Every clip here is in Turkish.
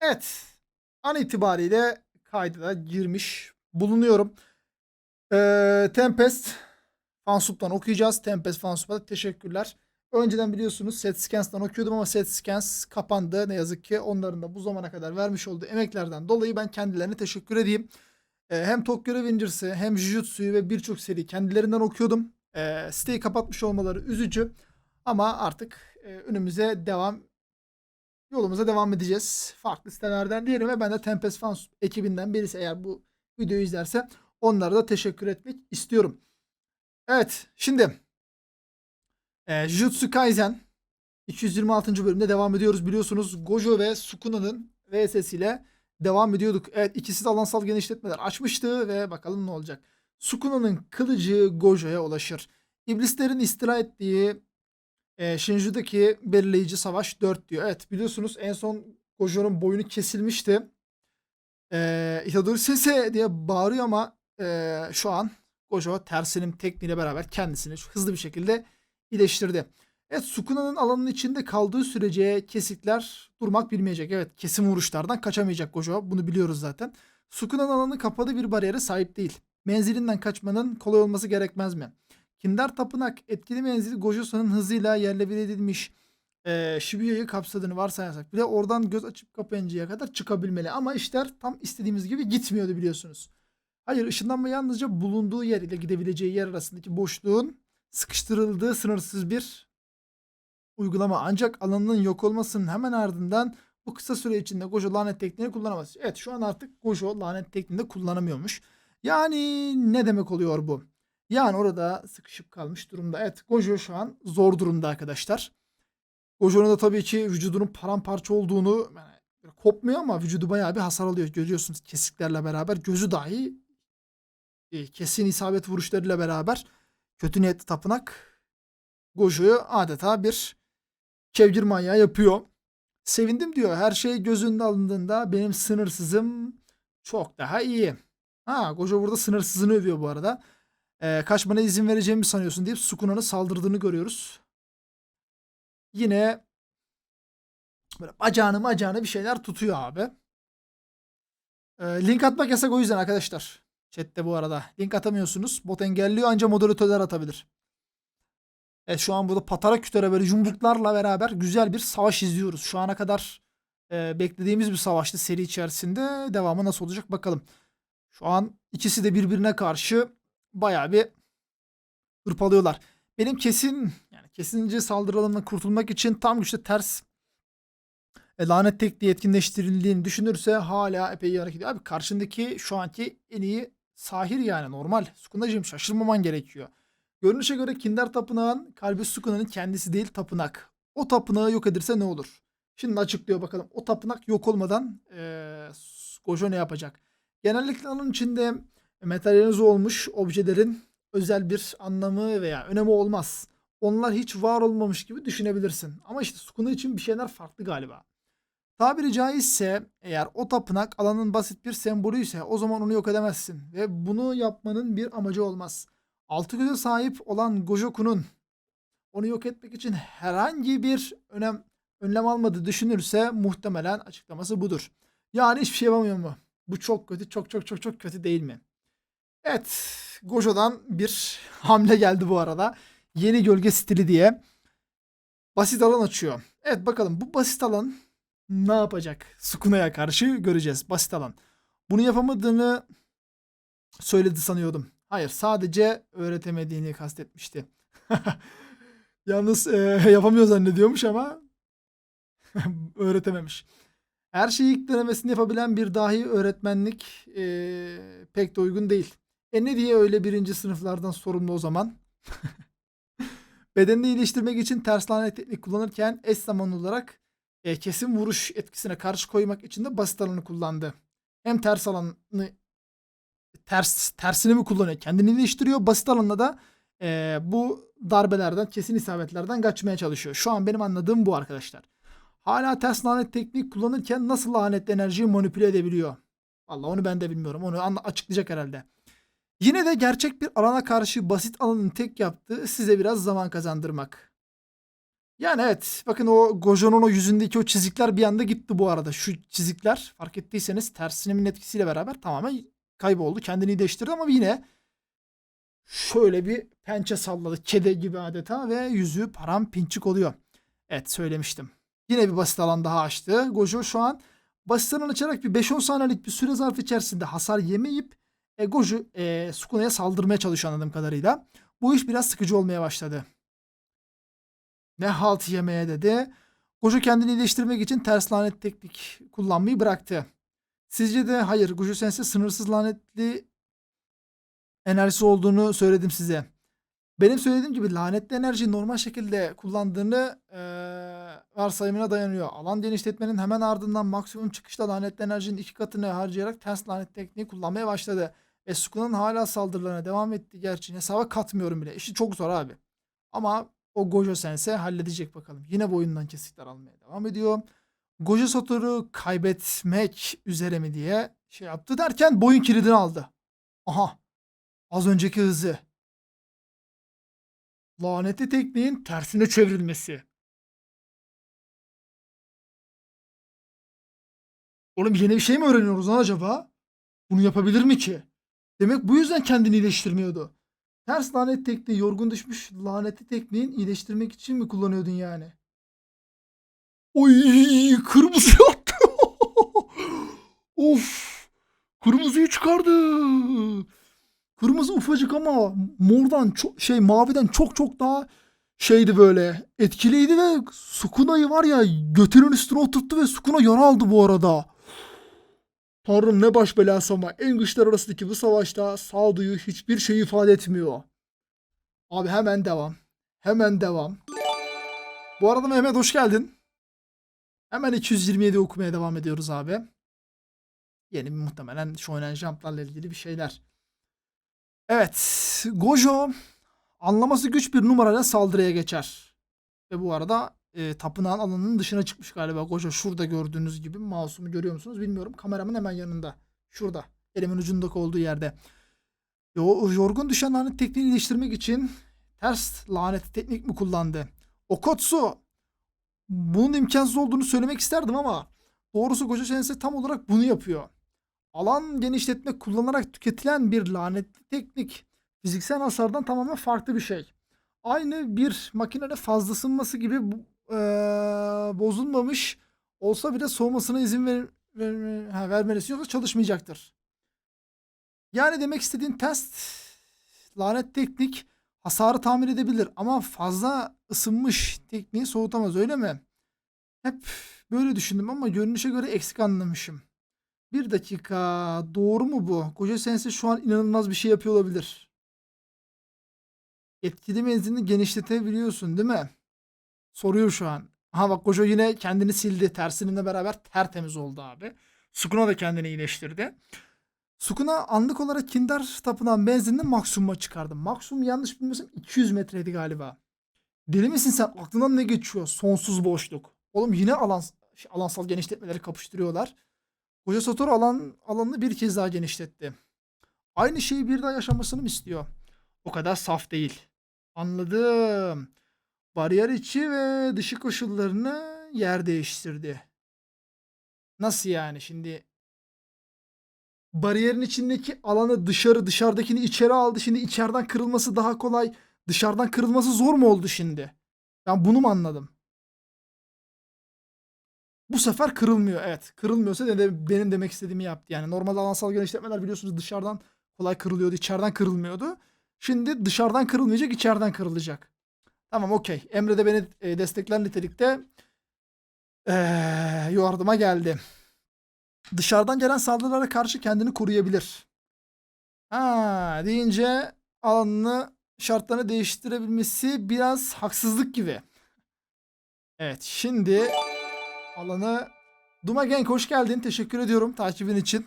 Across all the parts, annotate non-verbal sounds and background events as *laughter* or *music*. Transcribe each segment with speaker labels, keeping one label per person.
Speaker 1: Evet. An itibariyle kayda da girmiş bulunuyorum. Ee, Tempest Fansup'tan okuyacağız. Tempest Fansup'a teşekkürler. Önceden biliyorsunuz Set Scans'tan okuyordum ama Set Scans kapandı. Ne yazık ki onların da bu zamana kadar vermiş olduğu emeklerden dolayı ben kendilerine teşekkür edeyim. Ee, hem Tokyo Revengers'ı hem Jujutsu'yu ve birçok seri kendilerinden okuyordum. Ee, siteyi kapatmış olmaları üzücü. Ama artık e, önümüze devam yolumuza devam edeceğiz. Farklı sitelerden diyelim ve ben de Tempest Fans ekibinden birisi eğer bu videoyu izlerse onlara da teşekkür etmek istiyorum. Evet şimdi e, Jujutsu Kaisen 226. bölümde devam ediyoruz. Biliyorsunuz Gojo ve Sukuna'nın VSS ile devam ediyorduk. Evet ikisi de alansal genişletmeler açmıştı ve bakalım ne olacak. Sukuna'nın kılıcı Gojo'ya ulaşır. İblislerin istila ettiği e, Shinju'daki belirleyici savaş 4 diyor. Evet biliyorsunuz en son Gojo'nun boynu kesilmişti. E, Itadori sese diye bağırıyor ama e, şu an Gojo tersinim tekniğiyle beraber kendisini hızlı bir şekilde iyileştirdi. Evet Sukuna'nın alanının içinde kaldığı sürece kesikler durmak bilmeyecek. Evet kesim vuruşlardan kaçamayacak Gojo. Bunu biliyoruz zaten. Sukuna'nın alanı kapalı bir bariyere sahip değil. Menzilinden kaçmanın kolay olması gerekmez mi? Kinder Tapınak etkili menzili Gojo'sunun hızıyla yerle bir edilmiş e, Shibuya'yı kapsadığını varsayarsak bile oradan göz açıp kapayıncaya kadar çıkabilmeli. Ama işler tam istediğimiz gibi gitmiyordu biliyorsunuz. Hayır ışınlanma yalnızca bulunduğu yer ile gidebileceği yer arasındaki boşluğun sıkıştırıldığı sınırsız bir uygulama. Ancak alanının yok olmasının hemen ardından bu kısa süre içinde Gojo lanet tekniğini kullanamaz. Evet şu an artık Gojo lanet tekniğini kullanamıyormuş. Yani ne demek oluyor bu? Yani orada sıkışıp kalmış durumda. Evet Gojo şu an zor durumda arkadaşlar. Gojo'nun da tabii ki vücudunun paramparça olduğunu yani kopmuyor ama vücudu bayağı bir hasar alıyor. Görüyorsunuz kesiklerle beraber gözü dahi e, kesin isabet vuruşlarıyla beraber kötü niyetli tapınak Gojo'yu adeta bir kevgir manyağı yapıyor. Sevindim diyor. Her şey göz önünde alındığında benim sınırsızım çok daha iyi. Ha Gojo burada sınırsızını övüyor bu arada. Ee, kaçmana izin vereceğimi sanıyorsun deyip Sukuna'nın saldırdığını görüyoruz. Yine böyle bacağını bacağını bir şeyler tutuyor abi. Ee, link atmak yasak o yüzden arkadaşlar. Chat'te bu arada. Link atamıyorsunuz. Bot engelliyor anca moderatörler atabilir. Evet şu an burada patara kütere böyle yumruklarla beraber güzel bir savaş izliyoruz. Şu ana kadar e, beklediğimiz bir savaştı seri içerisinde. Devamı nasıl olacak bakalım. Şu an ikisi de birbirine karşı bayağı bir hırpalıyorlar. Benim kesin yani kesince saldırı alanından kurtulmak için tam güçte ters e, lanet tekniği etkinleştirildiğini düşünürse hala epey iyi hareket ediyor. Abi karşındaki şu anki en iyi sahir yani normal. Sukunacığım şaşırmaman gerekiyor. Görünüşe göre Kinder Tapınağın kalbi Sukuna'nın kendisi değil tapınak. O tapınağı yok edirse ne olur? Şimdi açıklıyor bakalım. O tapınak yok olmadan ee, Gojo ne yapacak? Genellikle onun içinde materyalize olmuş objelerin özel bir anlamı veya önemi olmaz. Onlar hiç var olmamış gibi düşünebilirsin. Ama işte Sukuna için bir şeyler farklı galiba. Tabiri caizse eğer o tapınak alanın basit bir sembolü ise o zaman onu yok edemezsin. Ve bunu yapmanın bir amacı olmaz. Altı göze sahip olan Gojoku'nun onu yok etmek için herhangi bir önem önlem almadığı düşünürse muhtemelen açıklaması budur. Yani hiçbir şey yapamıyor mu? Bu çok kötü, çok çok çok çok kötü değil mi? Evet, Gojo'dan bir hamle geldi bu arada. Yeni gölge stili diye basit alan açıyor. Evet bakalım bu basit alan ne yapacak? Sukuna'ya karşı göreceğiz. Basit alan. Bunu yapamadığını söyledi sanıyordum. Hayır sadece öğretemediğini kastetmişti. *laughs* Yalnız e, *laughs* yapamıyor zannediyormuş ama *laughs* öğretememiş. Her şeyi ilk denemesini yapabilen bir dahi öğretmenlik e, pek de uygun değil. E ne diye öyle birinci sınıflardan sorumlu o zaman? *laughs* Bedenini iyileştirmek için ters lanet teknik kullanırken eş zamanlı olarak e, kesin vuruş etkisine karşı koymak için de basit alanı kullandı. Hem ters alanı ters tersini mi kullanıyor? Kendini iyileştiriyor. Basit alanda da e, bu darbelerden, kesin isabetlerden kaçmaya çalışıyor. Şu an benim anladığım bu arkadaşlar. Hala ters lanet teknik kullanırken nasıl lanetli enerjiyi manipüle edebiliyor? Vallahi onu ben de bilmiyorum. Onu açıklayacak herhalde. Yine de gerçek bir alana karşı basit alanın tek yaptığı size biraz zaman kazandırmak. Yani evet bakın o Gojo'nun o yüzündeki o çizikler bir anda gitti bu arada. Şu çizikler fark ettiyseniz tersinimin etkisiyle beraber tamamen kayboldu. Kendini iyileştirdi ama yine şöyle bir pençe salladı. Kedi gibi adeta ve yüzü paramparçık oluyor. Evet söylemiştim. Yine bir basit alan daha açtı. Gojo şu an basit alan açarak bir 5-10 saniyelik bir süre zarfı içerisinde hasar yemeyip e, Gojo e, Sukuna'ya saldırmaya çalışıyor anladığım kadarıyla. Bu iş biraz sıkıcı olmaya başladı. Ne halt yemeye dedi. Gojo kendini iyileştirmek için ters lanet teknik kullanmayı bıraktı. Sizce de hayır Gojo Sensei sınırsız lanetli enerjisi olduğunu söyledim size. Benim söylediğim gibi lanetli enerji normal şekilde kullandığını eee varsayımına dayanıyor. Alan genişletmenin hemen ardından maksimum çıkışta lanetli enerjinin iki katını harcayarak ters lanet tekniği kullanmaya başladı. Ve Sukuna'nın hala saldırılarına devam ettiği gerçeğini hesaba katmıyorum bile. İşi çok zor abi. Ama o Gojo Sensei halledecek bakalım. Yine boyundan kesikler almaya devam ediyor. Gojo Satoru kaybetmek üzere mi diye şey yaptı derken boyun kilidini aldı. Aha. Az önceki hızı. Lanetli tekniğin tersine çevrilmesi. Oğlum yeni bir şey mi öğreniyoruz lan acaba? Bunu yapabilir mi ki? Demek bu yüzden kendini iyileştirmiyordu. Ters lanet tekniği yorgun düşmüş lanetli tekniğin iyileştirmek için mi kullanıyordun yani? Oy kırmızı *laughs* attı. of. Kırmızıyı çıkardı. Kırmızı ufacık ama mordan çok şey maviden çok çok daha şeydi böyle etkiliydi ve Sukuna'yı var ya götünün üstüne oturttu ve Sukuna yara aldı bu arada. Tanrım ne baş belası ama en güçler arasındaki bu savaşta sağduyu hiçbir şey ifade etmiyor. Abi hemen devam. Hemen devam. Bu arada Mehmet hoş geldin. Hemen 227 okumaya devam ediyoruz abi. Yeni muhtemelen shonen jumplarla ilgili bir şeyler. Evet. Gojo anlaması güç bir numarayla saldırıya geçer. Ve bu arada e, tapınağın alanının dışına çıkmış galiba Gojo. Şurada gördüğünüz gibi mouse'umu görüyor musunuz bilmiyorum. Kameramın hemen yanında. Şurada. Elimin ucundaki olduğu yerde. Yo, yorgun düşen lanet tekniğini iyileştirmek için ters lanet teknik mi kullandı? Okotsu bunun imkansız olduğunu söylemek isterdim ama doğrusu Gojo Sensei tam olarak bunu yapıyor. Alan genişletme kullanarak tüketilen bir lanetli teknik fiziksel hasardan tamamen farklı bir şey. Aynı bir makinede fazla ısınması gibi eee, bozulmamış olsa bile soğumasına izin ver, ver, ha, vermesi yoksa çalışmayacaktır. Yani demek istediğin test lanet teknik hasarı tamir edebilir ama fazla ısınmış tekniği soğutamaz öyle mi? Hep böyle düşündüm ama görünüşe göre eksik anlamışım. Bir dakika doğru mu bu? Gojo Sensei şu an inanılmaz bir şey yapıyor olabilir. Etkili menzilini genişletebiliyorsun değil mi? Soruyor şu an. Ha bak Gojo yine kendini sildi. Tersinimle beraber tertemiz oldu abi. Sukuna da kendini iyileştirdi. Sukuna anlık olarak Kinder tapınan benzinini maksimuma çıkardı. Maksimum yanlış bilmiyorsam 200 metreydi galiba. Deli misin sen? Aklından ne geçiyor? Sonsuz boşluk. Oğlum yine alan, alansal genişletmeleri kapıştırıyorlar. Hoca Satoru alan, alanını bir kez daha genişletti. Aynı şeyi bir daha yaşamasını mı istiyor? O kadar saf değil. Anladım. Bariyer içi ve dışı koşullarını yer değiştirdi. Nasıl yani şimdi? Bariyerin içindeki alanı dışarı, dışarıdakini içeri aldı. Şimdi içeriden kırılması daha kolay. Dışarıdan kırılması zor mu oldu şimdi? Ben bunu mu anladım? Bu sefer kırılmıyor. Evet. Kırılmıyorsa de benim demek istediğimi yaptı. Yani normal alansal genişletmeler biliyorsunuz dışarıdan kolay kırılıyordu. içeriden kırılmıyordu. Şimdi dışarıdan kırılmayacak, içeriden kırılacak. Tamam okey. Emre de beni e, destekler nitelikte e, yardıma geldi. Dışarıdan gelen saldırılara karşı kendini koruyabilir. Ha deyince alanını şartlarını değiştirebilmesi biraz haksızlık gibi. Evet şimdi alanı Duma Gang hoş geldin. Teşekkür ediyorum takibin için.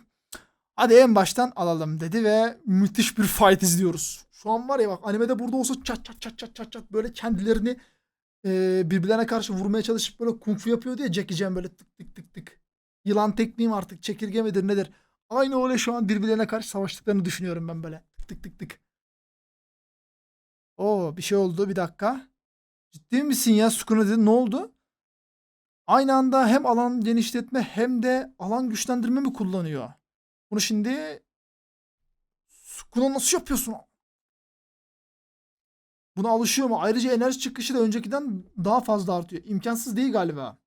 Speaker 1: Hadi en baştan alalım dedi ve müthiş bir fight izliyoruz. Şu an var ya bak animede burada olsa çat çat çat çat çat çat böyle kendilerini e, birbirlerine karşı vurmaya çalışıp böyle kung fu yapıyor diye Jackie Chan böyle tık tık tık tık. Yılan tekniğim artık çekirge midir nedir? Aynı öyle şu an birbirlerine karşı savaştıklarını düşünüyorum ben böyle. Tık tık tık tık. Oo bir şey oldu bir dakika. Ciddi misin ya Sukuna dedi. Ne oldu? Aynı anda hem alan genişletme hem de alan güçlendirme mi kullanıyor? Bunu şimdi Sukuna nasıl yapıyorsun? Buna alışıyor mu? Ayrıca enerji çıkışı da öncekiden daha fazla artıyor. İmkansız değil galiba.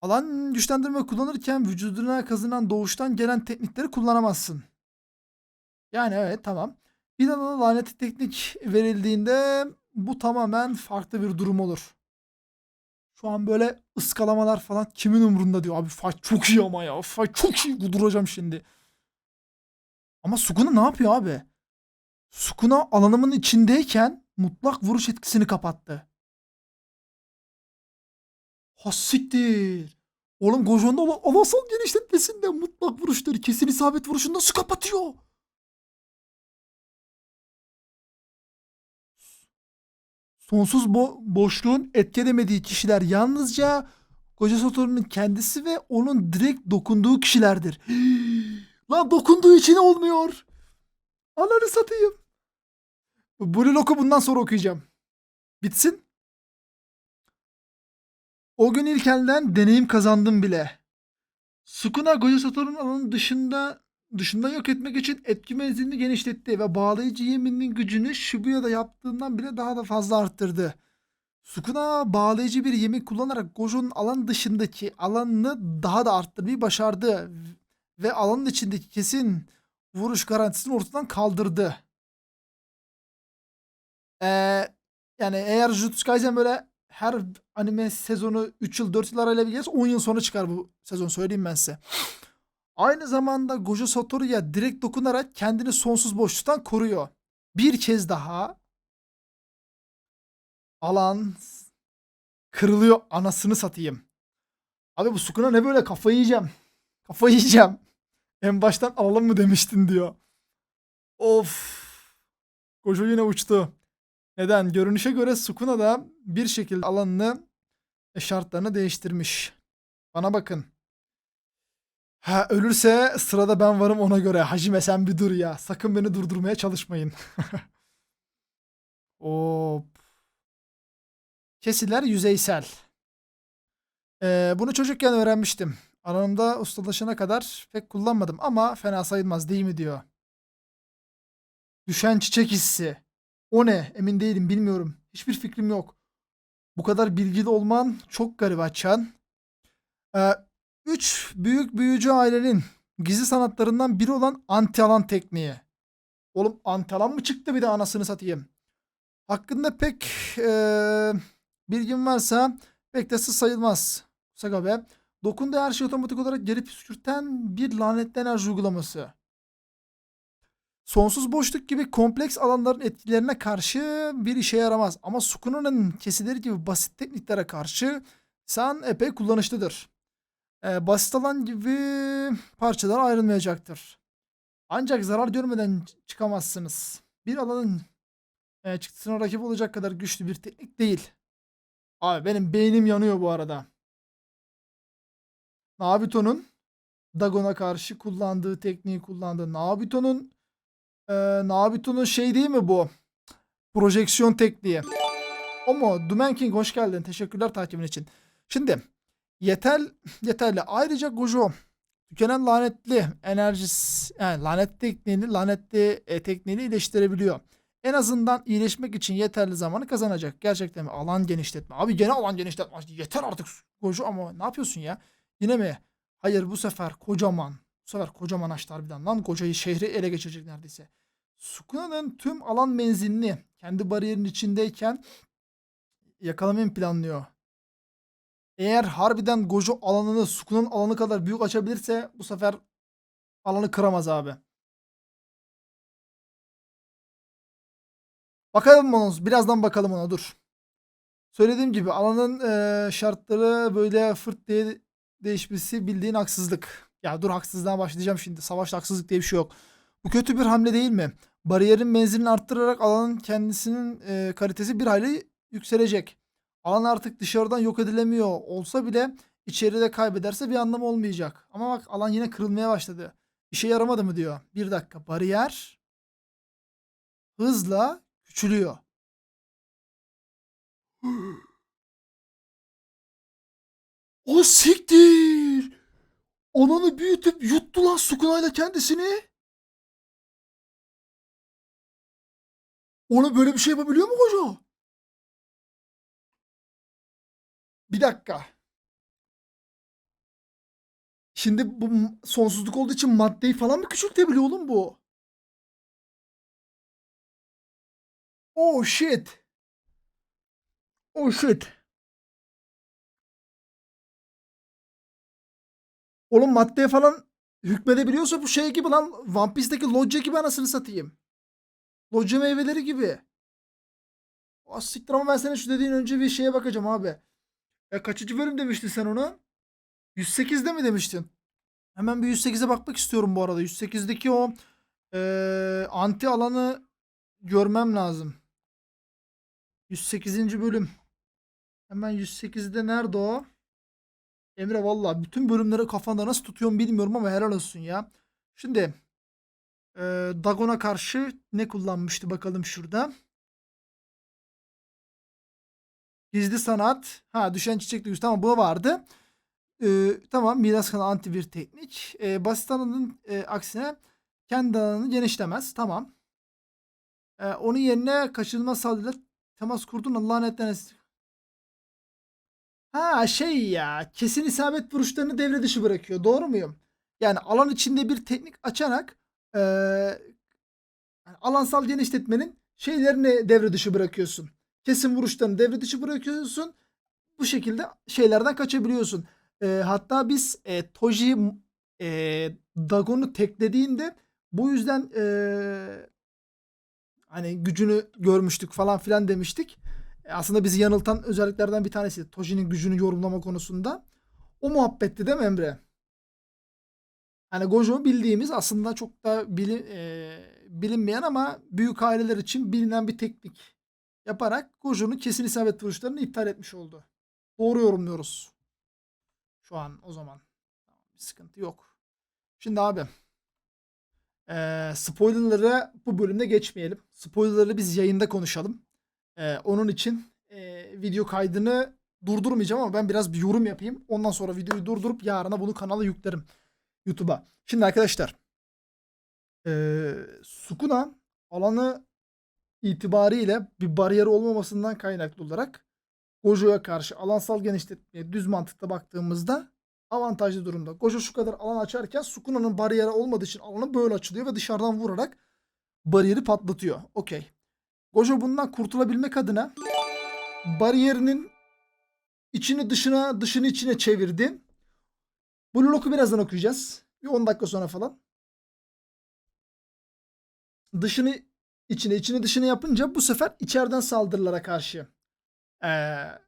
Speaker 1: Alan güçlendirme kullanırken vücuduna kazınan doğuştan gelen teknikleri kullanamazsın. Yani evet tamam. Bir alana lanetli teknik verildiğinde bu tamamen farklı bir durum olur. Şu an böyle ıskalamalar falan kimin umurunda diyor. Abi fight çok iyi ama ya. Fight çok iyi. Kuduracağım şimdi. Ama Sukuna ne yapıyor abi? Sukuna alanımın içindeyken mutlak vuruş etkisini kapattı. Hassiktir. Oğlum Gojon'da olan avansal genişletmesinde mutlak vuruşları kesin isabet vuruşunu nasıl kapatıyor? Sonsuz bo- boşluğun etkilemediği kişiler yalnızca Koca Satoru'nun kendisi ve onun direkt dokunduğu kişilerdir. *gasps* Lan dokunduğu için olmuyor. Ananı satayım. Blue Lock'u bundan sonra okuyacağım. Bitsin. O gün ilk elden deneyim kazandım bile. Sukuna Goja Satoru'nun alanın dışında dışında yok etmek için etki menzilini genişletti ve bağlayıcı yemininin gücünü Shibuya'da yaptığından bile daha da fazla arttırdı. Sukuna bağlayıcı bir yemin kullanarak Gojo'nun alan dışındaki alanını daha da arttırmayı başardı ve alanın içindeki kesin vuruş garantisini ortadan kaldırdı. Ee, yani eğer Jujutsu Kaisen böyle her anime sezonu 3 yıl 4 yıl arayla gelirse 10 yıl sonra çıkar bu sezon söyleyeyim ben size. Aynı zamanda Gojo Satoru'ya direkt dokunarak kendini sonsuz boşluktan koruyor. Bir kez daha alan kırılıyor anasını satayım. Abi bu Sukuna ne böyle kafayı yiyeceğim. Kafayı yiyeceğim. En baştan alalım mı demiştin diyor. Of. Gojo yine uçtu. Neden? Görünüşe göre Sukuna da bir şekilde alanını ve şartlarını değiştirmiş. Bana bakın. Ha ölürse sırada ben varım ona göre. Hacime sen bir dur ya. Sakın beni durdurmaya çalışmayın. *laughs* Hop. Kesiler yüzeysel. Ee, bunu çocukken öğrenmiştim. Alanımda ustalaşana kadar pek kullanmadım ama fena sayılmaz değil mi diyor. Düşen çiçek hissi. O ne? Emin değilim bilmiyorum. Hiçbir fikrim yok. Bu kadar bilgili olman çok garip açan. Ee, üç büyük büyücü ailenin gizli sanatlarından biri olan anti-alan tekniği. Oğlum anti-alan mı çıktı bir de anasını satayım. Hakkında pek ee, bilgin varsa pek de sayılmaz. Sagabe. Dokunduğu her şeyi otomatik olarak geri püskürten bir lanetli enerji uygulaması. Sonsuz boşluk gibi kompleks alanların etkilerine karşı bir işe yaramaz. Ama Sukuna'nın kesileri gibi basit tekniklere karşı sen epey kullanışlıdır. Ee, basit alan gibi parçalar ayrılmayacaktır. Ancak zarar görmeden çıkamazsınız. Bir alanın e, çıktısına rakip olacak kadar güçlü bir teknik değil. Abi benim beynim yanıyor bu arada. Nabito'nun Dagon'a karşı kullandığı tekniği kullandı. Nabito'nun e, Nabito'nun şey değil mi bu? Projeksiyon tekniği. O mu? Dumen King hoş geldin. Teşekkürler takibin için. Şimdi yeter yeterli. Ayrıca Gojo tükenen lanetli enerjisi yani lanet tekniğini lanetli e, tekniğini iyileştirebiliyor. En azından iyileşmek için yeterli zamanı kazanacak. Gerçekten mi? Alan genişletme. Abi gene alan genişletme. Yeter artık Gojo ama ne yapıyorsun ya? Yine mi? Hayır bu sefer kocaman. Sefer kocaman açtı harbiden. Lan kocayı şehri ele geçirecek neredeyse. Sukuna'nın tüm alan menzilini kendi bariyerin içindeyken yakalamayı planlıyor. Eğer harbiden Gojo alanını Sukuna'nın alanı kadar büyük açabilirse bu sefer alanı kıramaz abi. Bakalım ona. Birazdan bakalım ona dur. Söylediğim gibi alanın e, şartları böyle fırt diye değişmesi bildiğin haksızlık. Ya dur haksızlığa başlayacağım şimdi. Savaşta haksızlık diye bir şey yok. Bu kötü bir hamle değil mi? Bariyerin menzilini arttırarak alanın kendisinin e, kalitesi bir hayli yükselecek. Alan artık dışarıdan yok edilemiyor olsa bile içeride kaybederse bir anlamı olmayacak. Ama bak alan yine kırılmaya başladı. İşe yaramadı mı diyor. Bir dakika bariyer hızla küçülüyor. *gasps* O siktir. Ananı büyütüp yuttu lan Sukuna'yla kendisini. Ona böyle bir şey yapabiliyor mu koca? Bir dakika. Şimdi bu sonsuzluk olduğu için maddeyi falan mı küçültebiliyor oğlum bu? Oh shit. Oh shit. Oğlum maddeye falan hükmedebiliyorsa bu şey gibi lan One Piece'deki Lodge gibi anasını satayım. Lodge meyveleri gibi. O siktir ama ben senin şu dediğin önce bir şeye bakacağım abi. Ya kaçıncı bölüm demiştin sen ona? 108'de mi demiştin? Hemen bir 108'e bakmak istiyorum bu arada. 108'deki o eee, anti alanı görmem lazım. 108. bölüm. Hemen 108'de nerede o? Emre valla bütün bölümleri kafanda nasıl tutuyorsun bilmiyorum ama helal olsun ya. Şimdi eee, Dagon'a karşı ne kullanmıştı bakalım şurada. Gizli sanat. Ha düşen çiçek duygusu. Tamam bu vardı. Ee, tamam miras kanalı anti bir teknik. Ee, basit alanın e, aksine kendi alanını genişlemez. Tamam. Ee, onun yerine kaçınılmaz saldırıyla temas kurdun Allah lanetlenesi. Ha şey ya kesin isabet vuruşlarını devre dışı bırakıyor. Doğru muyum? Yani alan içinde bir teknik açarak ee, yani alansal genişletmenin şeylerini devre dışı bırakıyorsun. Kesin vuruşlarını devre dışı bırakıyorsun. Bu şekilde şeylerden kaçabiliyorsun. Ee, hatta biz e, Toji e, Dagon'u teklediğinde bu yüzden e, hani gücünü görmüştük falan filan demiştik. E, aslında bizi yanıltan özelliklerden bir tanesi Toji'nin gücünü yorumlama konusunda. O muhabbetti değil mi Emre? Hani Gojo bildiğimiz aslında çok da bili, e, bilinmeyen ama büyük aileler için bilinen bir teknik yaparak Gojo'nun kesin isabet vuruşlarını iptal etmiş oldu. Doğru yorumluyoruz. Şu an o zaman. Bir sıkıntı yok. Şimdi abi. eee spoilerları bu bölümde geçmeyelim. Spoilerları biz yayında konuşalım. Eee, onun için eee, video kaydını durdurmayacağım ama ben biraz bir yorum yapayım. Ondan sonra videoyu durdurup yarına bunu kanala yüklerim. YouTube'a. Şimdi arkadaşlar. eee Sukuna alanı itibariyle bir bariyer olmamasından kaynaklı olarak Gojo'ya karşı alansal genişletmeye düz mantıkla baktığımızda avantajlı durumda. Gojo şu kadar alan açarken Sukuna'nın bariyeri olmadığı için alanı böyle açılıyor ve dışarıdan vurarak bariyeri patlatıyor. Okey. Gojo bundan kurtulabilmek adına bariyerinin içini dışına dışını içine çevirdi. Blue Lock'u birazdan okuyacağız. Bir 10 dakika sonra falan. Dışını içine içini dışını yapınca bu sefer içeriden saldırılara karşı eee,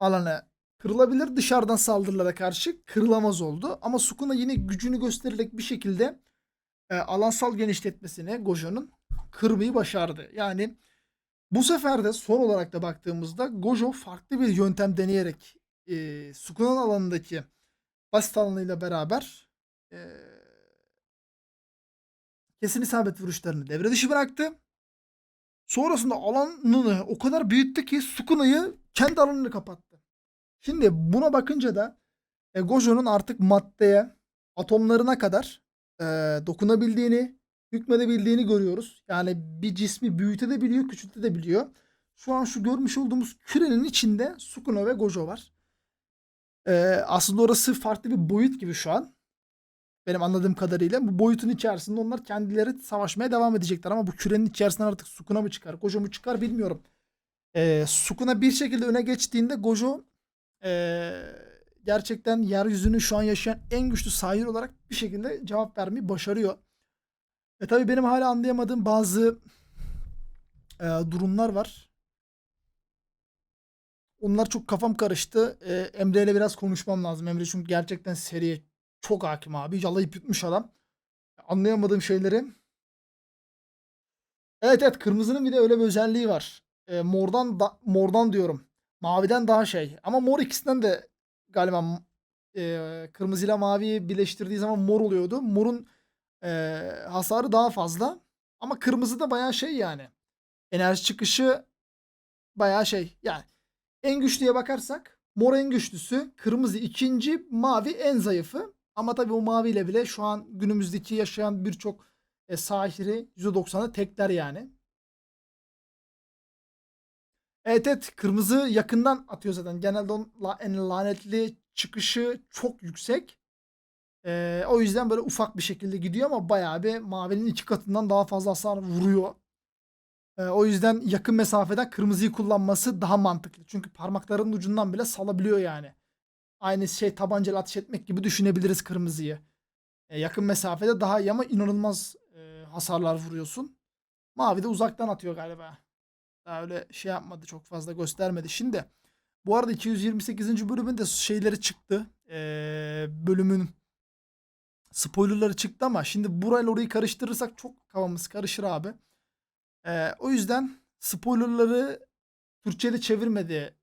Speaker 1: alanı kırılabilir. Dışarıdan saldırılara karşı kırılamaz oldu. Ama Sukuna yine gücünü göstererek bir şekilde e, alansal genişletmesine Gojo'nun kırmayı başardı. Yani bu sefer de son olarak da baktığımızda Gojo farklı bir yöntem deneyerek e, Sukuna'nın alanındaki basit alanıyla beraber e, kesin isabet vuruşlarını devre dışı bıraktı. Sonrasında alanını o kadar büyüttü ki Sukuna'yı kendi alanını kapattı. Şimdi buna bakınca da e, Gojo'nun artık maddeye, atomlarına kadar e, dokunabildiğini, hükmedebildiğini görüyoruz. Yani bir cismi büyütebiliyor, küçültebiliyor. Şu an şu görmüş olduğumuz kürenin içinde Sukuna ve Gojo var. E, aslında orası farklı bir boyut gibi şu an. Benim anladığım kadarıyla bu boyutun içerisinde onlar kendileri savaşmaya devam edecekler ama bu kürenin içerisinden artık Sukuna mı çıkar, Gojo mu çıkar bilmiyorum. Ee, Sukuna bir şekilde öne geçtiğinde Gojo ee, gerçekten yeryüzünü şu an yaşayan en güçlü sahil olarak bir şekilde cevap vermeyi başarıyor. E tabi benim hala anlayamadığım bazı ee, durumlar var. Onlar çok kafam karıştı. Ee, Emre ile biraz konuşmam lazım. Emre çünkü gerçekten seriye çok hakim abi. Yalayıp yutmuş adam. Anlayamadığım şeyleri. Evet evet kırmızının bir de öyle bir özelliği var. Ee, mordan da, mordan diyorum. Maviden daha şey. Ama mor ikisinden de galiba e, kırmızıyla maviyi birleştirdiği zaman mor oluyordu. Morun e, hasarı daha fazla. Ama kırmızı da bayağı şey yani. Enerji çıkışı bayağı şey. Yani En güçlüye bakarsak mor en güçlüsü, kırmızı ikinci, mavi en zayıfı. Ama tabii o maviyle bile şu an günümüzdeki yaşayan birçok e, sahiri %90'ı tekler yani. Evet evet kırmızı yakından atıyor zaten. Genelde en lanetli çıkışı çok yüksek. Ee, o yüzden böyle ufak bir şekilde gidiyor ama bayağı bir mavinin iki katından daha fazla hasar vuruyor. Ee, o yüzden yakın mesafeden kırmızıyı kullanması daha mantıklı. Çünkü parmaklarının ucundan bile salabiliyor yani. Aynı şey tabancayla ateş etmek gibi düşünebiliriz kırmızıyı. Ee, yakın mesafede daha iyi ama inanılmaz e, hasarlar vuruyorsun. Mavi de uzaktan atıyor galiba. Daha öyle şey yapmadı çok fazla göstermedi. Şimdi bu arada 228. bölümün de şeyleri çıktı. Ee, bölümün spoilerları çıktı ama şimdi burayla orayı karıştırırsak çok kafamız karışır abi. Ee, o yüzden spoilerları Türkçe'de çevirmedi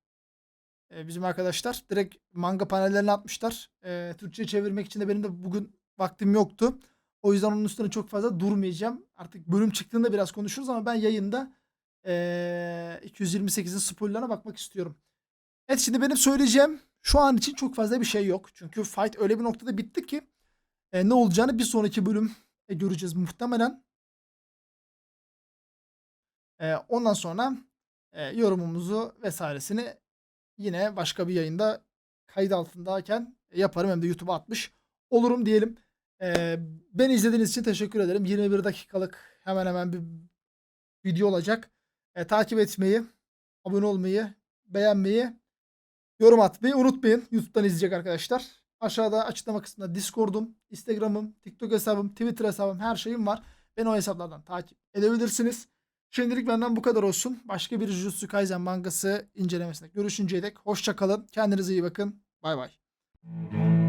Speaker 1: e, bizim arkadaşlar. Direkt manga panellerine atmışlar. E, Türkçe'ye çevirmek için de benim de bugün vaktim yoktu. O yüzden onun üstüne çok fazla durmayacağım. Artık bölüm çıktığında biraz konuşuruz ama ben yayında e, 228'in spoilerına bakmak istiyorum. Evet şimdi benim söyleyeceğim şu an için çok fazla bir şey yok. Çünkü fight öyle bir noktada bitti ki e, ne olacağını bir sonraki bölüm e, göreceğiz muhtemelen. E, ondan sonra e, yorumumuzu vesairesini yine başka bir yayında kayıt altındayken yaparım hem de YouTube'a atmış olurum diyelim. E, beni izlediğiniz için teşekkür ederim. 21 dakikalık hemen hemen bir video olacak. E, takip etmeyi, abone olmayı, beğenmeyi, yorum atmayı unutmayın. YouTube'dan izleyecek arkadaşlar. Aşağıda açıklama kısmında Discord'um, Instagram'ım, TikTok hesabım, Twitter hesabım her şeyim var. Beni o hesaplardan takip edebilirsiniz. Şimdilik benden bu kadar olsun. Başka bir Jujutsu Kaisen mangası incelemesinde görüşünceye dek hoşça. Kendinize iyi bakın. Bay bay.